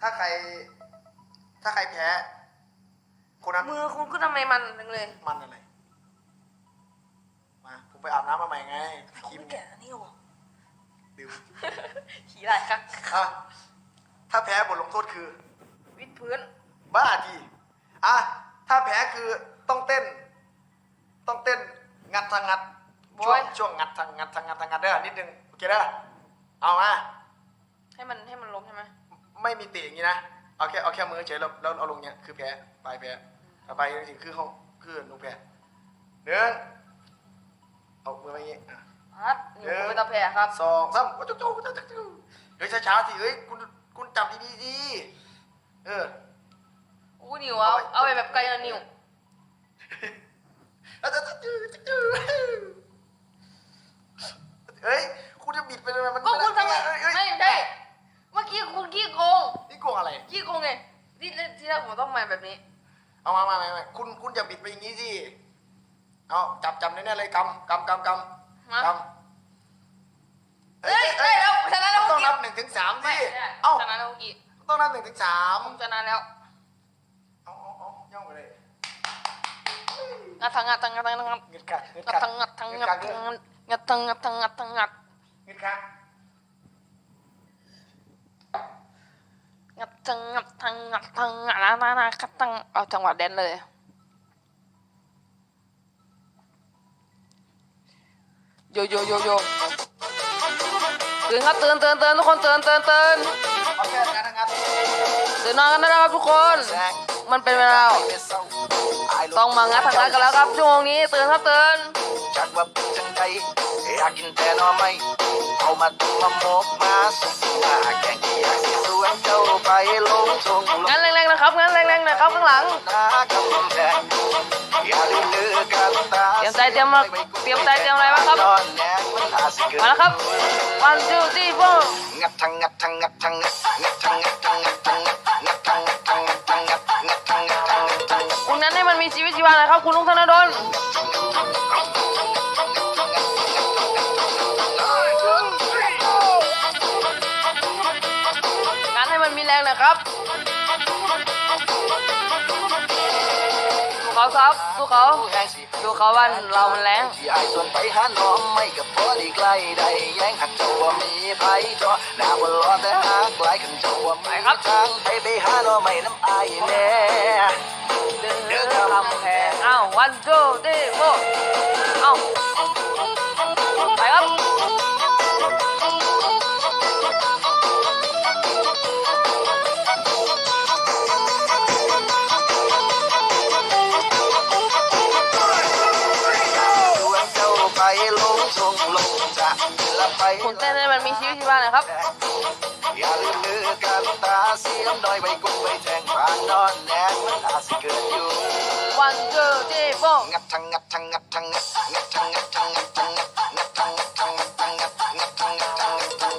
ถ้าใคร ถ้าใครแพ้ คนนั้นมือคุณก็ทำไมมันจังเลยมันอะไร มา ผมไปอาบน้ำมาใหม่ไงครีมไม่แกะอันนี้หรอดื่มขี่ได้ครับอะถ้าแพ้บทลงโทษคือ วิดพื้น บ้าดีอะ ถ้าแพ้คือต้องเต้น ต้องเต้น งัดทางงัดช่วงช่วงงัดทางงัดทางงัดทางงัดเด้อนิดนึง โอเคเด้อเอามา ให้มันให้มันล้มใช่ไหม ไม่มีตีอย่างนี้นะเอาแค่เอาแค่มือเฉยแล้วแล้วเอาลงเนี้ยคือแพ้ไปแพ้เอาไปจริงๆคือเขาคือหนูแพ้หนึ่งเอามือไปอย่างงี้อะฮัทนี่ผมเป็นตาแผ่ครับ สองสามโอ้จุ๊บจุ๊บจุ๊บจุ๊บจุ๊บเฮ้ยช้าๆสิเฮ้ยคุณคุณจับดีๆสิเอออู้นิวเอาเอาไปแบบไกลนะนิวแล้วจุ๊บจุ๊บจุ๊บจุ๊บเฮ้ยคุณจะบิดไปเลยมันก็คุณทำไมเฮ้ยเฮ้ยไม่ใช่เมื่อกี้คุณขี้โกง นี่โกงอะไร ขี้โกงไงที่ที่แรกผ มต้องมาแบบนี้ เอามามามามาคุณคุณอย่าบิดไปอย่างนี้สิเอาจับจับแน่ๆเลยกำกำกำกำฮะกำเฮ้ยได้แล้วชนะแล้วต้เมื่อองกี้นับหนึ่งถึงสามไม่สิได้เอ้าชนะแล้วเมื่อกี้ต้องนับหนึ่งถึงสามผมชนะแล้วเอาเอาเอาย่องไปเลยงัดทั้งงัดทั้งงัดทั้งงัดเงินกัดเงินงัดกัดทั้งงัดทั้งเงินงัดกัดทั้เงิงนงัดทั้งงัดทั้งงัดทั้งงัดเงินกัด งัดทั้งงัดทั้งงัดทั้งงัดนะนะนะงัดทั้งเอาจังหวะแดนเลยโยโยโยโยตื่นครับตื่นตื่นตื่นทุกคนตื่นตื่นตื่นเอาแค่งานงานตื่นนอนกันได้แล้วครับทุกคน มันเป็นเวลาต้องมางัดทางงัดกันแล้วครับชั่วโมงนี้ตื่นครับตื่นจากว่าเป็นจังใดอยากกินแต่นอไม่เอามาตุ้มมาหมกมาสุกมาแกงอยากสิส วนเจ้าไปลงทงลงงั้นแรงๆนะครับงั้นแรงๆนะครับข้างหลังหน้ากำแพงอย่าลืมเลือกันตาเตรียมใจเตรียมมาเตรียมใจเตรียมอะไรบ้างครับนอนแนกมันอาสิเกิดมาแล้วครับ one two three four งัดทังงัดทังงัดทังงัดงัดทังงัดทังงัดทังงัดงัดทังงัดทังงัดทังงัดงัดทังงัดทังงัดทังงัดคุณนั้นให้มันมีชีวิตชีวาหน่อยครับคุณลุงธนดล นมีแรงหน่อยครับดูเขาครับดูเขาแห้งสิดูเขาวันเรามันแรงที่ไอ้ส่วนไปหาน้อมไม่กับพอดีใกล้ได้แย้งหักเจ้าว่ามีไผจอหน้าบนล้อแต่หากหลายขันเจ้าว่ามีทางไปไปหาน้อไม่น้ำอายแน่เดินทำแพงเอ้า one two three four เอ้า คุณเต้นให้มันมีชีวิตชีวาหน่อยครับอย่าลืมเลือกันตาเสียมน้อยไปกุ้งไปแทงผ่านนอนแนกมันอาจสิเกิดอยู่ one two three four งัดทังงัดทังงัดทังงัดงัดทังงัดทังงัดทังงัดงัดทังงัดทังงัดทังงัดงัดทังงัดทังงัดทัง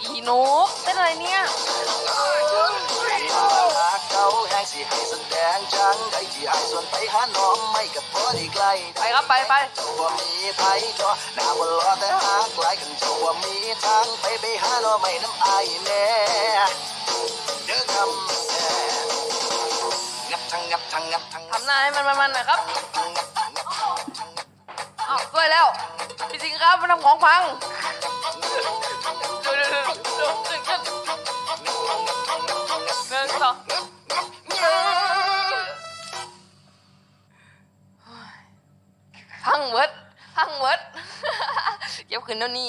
อีหนูเต้นอะไรเนี่ยเขาแห้ง สิให้แสดงจังได้ที่ไอ้ส่วนไปหาน้อมไม่กับพอดีใกล้ไปครับไปไป เจ้าว่ามีไผจอหน้าบนล้อแต่หากหลายกันเจ้าว่ามีทางไปไปหาน้อไม่น้ำอายแน่เด้อคำแน่งัดทังงัดทังงัดทังงัดทำหน้าให้มันมันๆหน่อยครับทังงัดงัดทังงัดทังงัดอ้าวช่วยแล้ว พี่สิงห์ครับมันทำของพัง พังเวิร์ดพังเวิร์ดเก็บขึ้นเดี๋ยวนี้